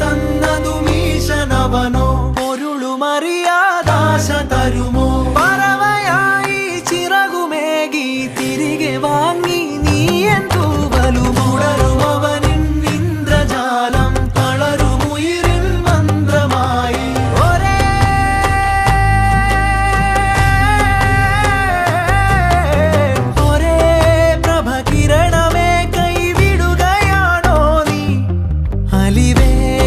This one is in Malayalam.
തന്നതു മീശനവനോ പൊരുളുമറിയാദാശ തരുമോ? libera.